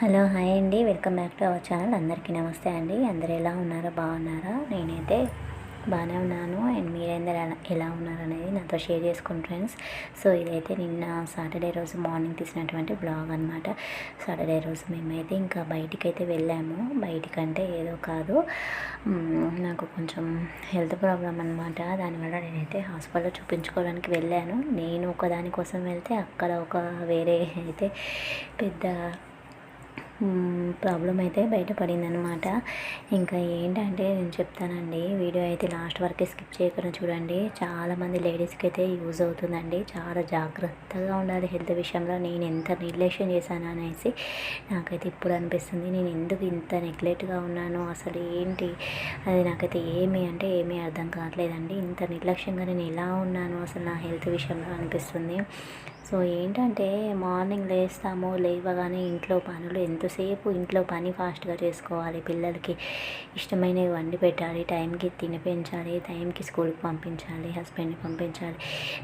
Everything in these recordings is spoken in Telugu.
హలో హాయ్ అండి. Welcome back to our channel. అందరికీ నమస్తే అండి. అందరు ఎలా ఉన్నారో? బాగున్నారా? నేనైతే బాగానే ఉన్నాను. అండ్ మీరందరూ ఎలా ఎలా ఉన్నారు అనేది నాతో షేర్ చేసుకుని ఫ్రెండ్స్. సో ఇదైతే నిన్న సాటర్డే రోజు మార్నింగ్ తీసినటువంటి బ్లాగ్ అనమాట సాటర్డే రోజు మేమైతే ఇంకా బయటికి అయితే వెళ్ళాము. బయటికంటే ఏదో కాదు. నాకు కొంచెం హెల్త్ ప్రాబ్లం అనమాట దానివల్ల నేనైతే హాస్పిటల్లో చూపించుకోవడానికి వెళ్ళాను. నేను ఒకదాని కోసం వెళ్తే అక్కడ ఒక వేరే అయితే పెద్ద ప్రాబ్లం అయితే బయటపడింది అనమాట ఇంకా ఏంటంటే నేను చెప్తానండి వీడియో అయితే లాస్ట్ వరకే స్కిప్ చేయకుండా చూడండి. చాలామంది లేడీస్కి అయితే యూజ్ అవుతుందండి. చాలా జాగ్రత్తగా ఉండాలి హెల్త్ విషయంలో. నేను ఎంత నిర్లక్ష్యం చేశాను అనేసి నాకైతే ఇప్పుడు అనిపిస్తుంది. నేను ఎందుకు ఇంత నెగ్లెక్ట్గా ఉన్నాను అసలు ఏంటి? అది నాకైతే ఏమి అంటే ఏమీ అర్థం కావట్లేదండి. ఇంత నిర్లక్ష్యంగా నేను ఎలా ఉన్నాను అసలు నా హెల్త్ విషయంలో అనిపిస్తుంది. సో ఏంటంటే మార్నింగ్ లేస్తాము లేవగానే ఇంట్లో పనులు ఎంతసేపు ఇంట్లో పని ఫాస్ట్గా చేసుకోవాలి పిల్లలకి. ఇష్టమైనవి వండి పెట్టాలి టైంకి తినిపించాలి టైంకి స్కూల్కి పంపించాలి హస్బెండ్ని పంపించాలి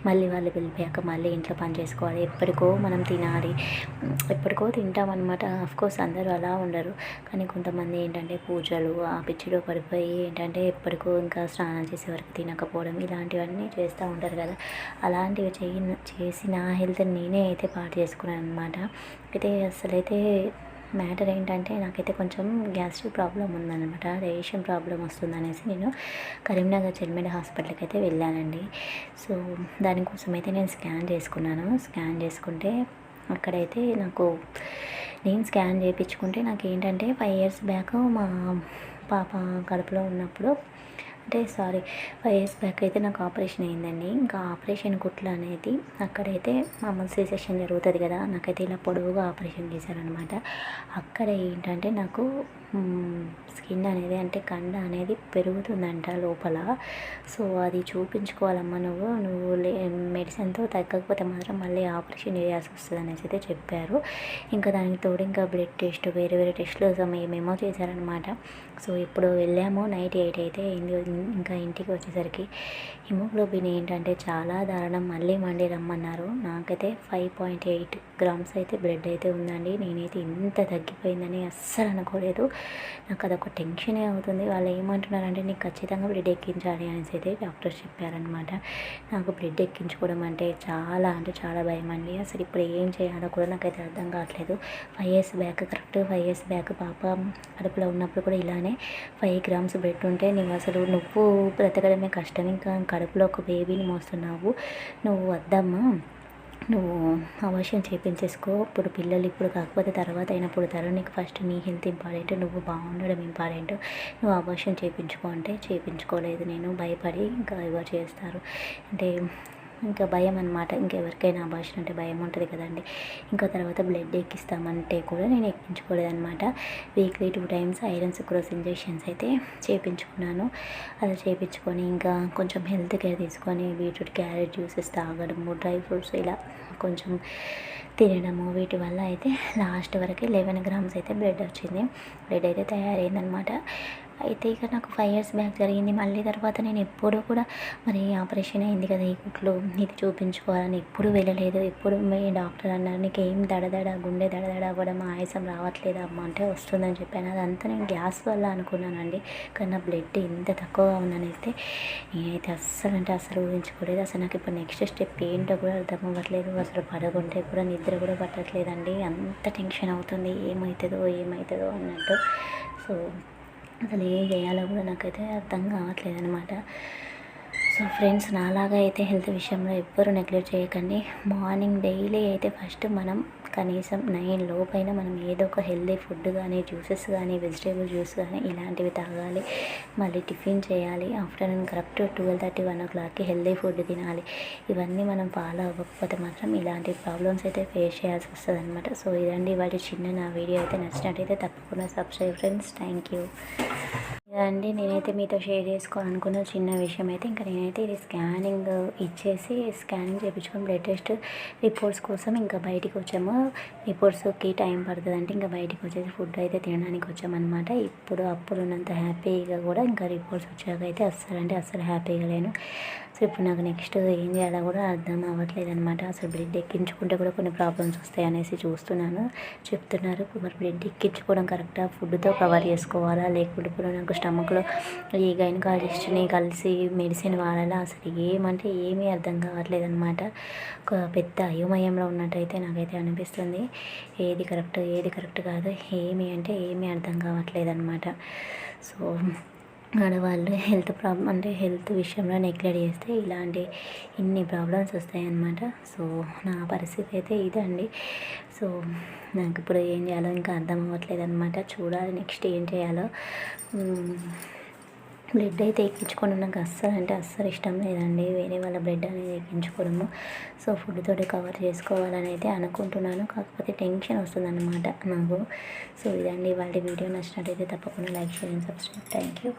మళ్ళీ వాళ్ళు వెళ్ళిపోయాక మళ్ళీ ఇంట్లో పని చేసుకోవాలి. ఎప్పటికో మనం తినాలి ఎప్పటికో తింటామన్నమాట కోర్స్ అందరూ అలా ఉండరు. కానీ కొంతమంది ఏంటంటే పూజలు ఆ పిచ్చిలో పడిపోయి ఏంటంటే ఎప్పటికో ఇంకా స్నానం చేసే వరకు తినకపోవడం ఇలాంటివన్నీ చేస్తూ ఉంటారు కదా. అలాంటివి చేయ చేసి నా హెల్త్ నేనే అయితే పాటు చేసుకున్నాను అనమాట అయితే అసలైతే మ్యాటర్ ఏంటంటే నాకైతే కొంచెం గ్యాస్ట్రిక్ ప్రాబ్లం ఉందన్నమాట. రేషన్ ప్రాబ్లం వస్తుందనేసి నేను కరీంనగర్ చెల్మెడ హాస్పిటల్కి అయితే వెళ్ళానండి. సో దానికోసం అయితే నేను స్కాన్ చేసుకున్నాను. స్కాన్ చేసుకుంటే అక్కడైతే నాకు నేను స్కాన్ చేయించుకుంటే నాకు ఏంటంటే ఫైవ్ ఇయర్స్ బ్యాక్ మా పాప కడుపులో ఉన్నప్పుడు అంటే సారీ ఫైవ్ ఇయర్స్ బ్యాక్ అయితే నాకు ఆపరేషన్ అయిందండి. ఇంకా ఆపరేషన్ కుట్లు అనేది అక్కడైతే మామూలు సి సెక్షన్ జరుగుతుంది కదా నాకైతే ఇలా పొడవుగా ఆపరేషన్ చేశారనమాట అక్కడ ఏంటంటే నాకు స్కిన్ అనేది అంటే కండ అనేది పెరుగుతుందంట లోపల. సో అది చూపించుకోవాలమ్మా నువ్వు. నువ్వు లే మెడిసిన్తో తగ్గకపోతే మాత్రం మళ్ళీ ఆపరేషన్ చేయాల్సి వస్తుంది అనేసి అయితే చెప్పారు. ఇంకా దానికి తోడు ఇంకా బ్లడ్ టెస్ట్ వేరే వేరే టెస్ట్లు ఏమేమో చేశారనమాట సో ఇప్పుడు వెళ్ళాము. నైట్ ఎయిట్ అయితే అయింది. ఇంకా ఇంటికి వచ్చేసరికి హిమోగ్లోబిన్ ఏంటంటే చాలా దారుణం. మళ్ళీ మండి రమ్మన్నారు. నాకైతే ఫైవ్ పాయింట్ ఎయిట్ గ్రామ్స్ అయితే బ్లడ్ అయితే ఉందండి. నేనైతే ఇంత తగ్గిపోయిందని అస్సలు అనుకోలేదు. నాకు అదొక టెన్షనే అవుతుంది. వాళ్ళు ఏమంటున్నారంటే నీకు ఖచ్చితంగా బ్లడ్ ఎక్కించాలి అనేసి అయితే డాక్టర్ చెప్పారనమాట నాకు బ్లడ్ ఎక్కించుకోవడం అంటే చాలా అంటే చాలా భయం అండి. అసలు ఇప్పుడు ఏం చేయాలో కూడా నాకైతే అర్థం కావట్లేదు. Five years back correct five years back పాప కడుపులో ఉన్నప్పుడు కూడా ఇలానే ఫైవ్ గ్రామ్స్ బ్లడ్ ఉంటే నువ్వు అసలు నువ్వు బ్రతకడమే కష్టం. ఇంకా కడుపులో ఒక బేబీని మోస్తున్నావు. నువ్వు వద్దమ్మా. నువ్వు అవశ్యం చేయించేసుకో ఇప్పుడు పిల్లలు ఇప్పుడు కాకపోతే తర్వాత అయినప్పుడు తర నీకు ఫస్ట్ నీ హెల్త్ ఇంపార్టెంట్ నువ్వు బాగుండడం ఇంపార్టెంట్ నువ్వు అవశ్యం చేయించుకో అంటే చేయించుకోలేదు నేను భయపడి ఇంకా ఎవరు చేస్తారు? అంటే ఇంకా భయం అనమాట ఇంకెవరికైనా అబార్షన్ అంటే భయం ఉంటుంది కదండి. ఇంకా తర్వాత బ్లడ్ ఎక్కిస్తామంటే కూడా నేను ఎక్కించుకోలేదన్నమాట. Weekly two times iron sucrose injections అయితే చేపించుకున్నాను. అలా చేపించుకొని ఇంకా కొంచెం హెల్త్ కేర్ తీసుకొని బీట్రూట్ క్యారెట్ జ్యూసెస్ తాగడము డ్రై ఫ్రూట్స్ ఇలా కొంచెం తినడము వీటి వల్ల అయితే లాస్ట్ వరకు లెవెన్ గ్రామ్స్ అయితే బ్లడ్ వచ్చింది. బ్లడ్ అయితే తయారైందనమాట అయితే ఇక నాకు ఫైవ్ ఇయర్స్ బ్యాక్ జరిగింది. మళ్ళీ తర్వాత నేను ఎప్పుడూ కూడా మరి ఆపరేషన్ అయింది కదా ఈ కుట్లు. ఇది చూపించుకోవాలని ఎప్పుడు వెళ్ళలేదు. ఎప్పుడు మీ డాక్టర్ అన్నారు నీకు ఏం దడదడ గుండె దడదడ అవ్వడం ఆయాసం రావట్లేదు అమ్మ అంటే వస్తుందని చెప్పాను. అదంతా నేను గ్యాస్ వల్ల అనుకున్నానండి. కానీ నా బ్లడ్ ఇంత తక్కువగా ఉందని అయితే నేనైతే అస్సలు అంటే అసలు ఊహించుకోలేదు. అసలు నాకు ఇప్పుడు నెక్స్ట్ స్టెప్ ఏంటో కూడా అర్థం అవ్వట్లేదు. అసలు పడకుంటే కూడా నిద్ర కూడా పట్టట్లేదండి. అంత టెన్షన్ అవుతుంది. ఏమవుతుందో ఏమవుతుందో అన్నట్టు. సో అసలు ఏం చేయాలో కూడా నాకైతే అర్థం కావట్లేదు అనమాట సో ఫ్రెండ్స్ నాలాగా అయితే హెల్త్ విషయంలో ఎవ్వరు నెగ్లెక్ట్ చేయకండి. మార్నింగ్ డైలీ అయితే ఫస్ట్ మనం కనీసం నైన్ లోపైన మనం ఏదో ఒక హెల్తీ ఫుడ్ కానీ జ్యూసెస్ కానీ వెజిటేబుల్ జ్యూస్ కానీ ఇలాంటివి తాగాలి. మళ్ళీ టిఫిన్ చేయాలి. Afternoon correct twelve thirty one ఓ క్లాక్కి హెల్దీ ఫుడ్ తినాలి. ఇవన్నీ మనం ఫాలో అవ్వకపోతే మాత్రం ఇలాంటి ప్రాబ్లమ్స్ అయితే ఫేస్ చేయాల్సి వస్తుంది అనమాట సో ఇదండి వాటి చిన్న నా వీడియో. అయితే నచ్చినట్టయితే తప్పకుండా సబ్స్క్రైబ్ ఫ్రెండ్స్. Thank you. అండి నేనైతే మీతో షేర్ చేసుకోవాలనుకున్న చిన్న విషయం అయితే ఇంకా నేనైతే ఇది స్కానింగ్ ఇచ్చేసి స్కానింగ్ చేయించుకొని బ్లడ్ టెస్ట్ రిపోర్ట్స్ కోసం ఇంకా బయటికి వచ్చాము. రిపోర్ట్స్కి టైం పడుతుంది అంటే ఇంకా బయటికి వచ్చేసి ఫుడ్ అయితే తినడానికి వచ్చామన్నమాట. ఇప్పుడు అప్పుడు ఉన్నంత హ్యాపీగా కూడా ఇంకా రిపోర్ట్స్ వచ్చాక అయితే అస్సలు అంటే అస్సలు హ్యాపీగా లేను. సో ఇప్పుడు నాకు నెక్స్ట్ ఏం చేయాలో కూడా అర్థం అవ్వట్లేదు అనమాట అసలు బ్లడ్ ఎక్కించుకుంటే కూడా కొన్ని ప్రాబ్లమ్స్ వస్తాయి అనేసి చూస్తున్నాను. చెప్తున్నారు. మరి బ్లడ్ ఎక్కించుకోవడం కరెక్టా? ఫుడ్తో కవర్ చేసుకోవాలా? లేకుంటే ఇప్పుడు నాకు స్టమక్లో ఈ గైనకాలజిస్ట్ని కలిసి మెడిసిన్ వాడాలా? అసలు ఏమంటే ఏమీ అర్థం కావట్లేదు అనమాట ఒక పెద్ద అయోమయంలో ఉన్నట్టయితే నాకైతే అనిపిస్తుంది. ఏది కరెక్ట్ ఏది కరెక్ట్ కాదు. ఏమి అంటే ఏమీ అర్థం కావట్లేదు అనమాట సో ఆడవాళ్ళు హెల్త్ ప్రాబ్లం అంటే హెల్త్ విషయంలో నెగ్లెక్ట్ చేస్తే ఇలాంటి ఇన్ని ప్రాబ్లమ్స్ వస్తాయన్నమాట. సో నా పరిస్థితి అయితే ఇదండి. సో నాకు ఇప్పుడు ఏం చేయాలో ఇంకా అర్థం అవ్వట్లేదు అనమాట చూడాలి నెక్స్ట్ ఏం చేయాలో. బ్లడ్ అయితే ఎక్కించుకోవడం నాకు అస్సలు అంటే అస్సలు ఇష్టం లేదండి. వేరే వాళ్ళ బ్లడ్ అనేది ఎక్కించుకోవడము. సో ఫుడ్ తోటి కవర్ చేసుకోవాలని అయితే అనుకుంటున్నాను. కాకపోతే టెన్షన్ వస్తుందన్నమాట నాకు. సో ఇదండి వాళ్ళ వీడియో. నచ్చినట్టయితే తప్పకుండా లైక్ చేయండి సబ్స్క్రైబ్. Thank you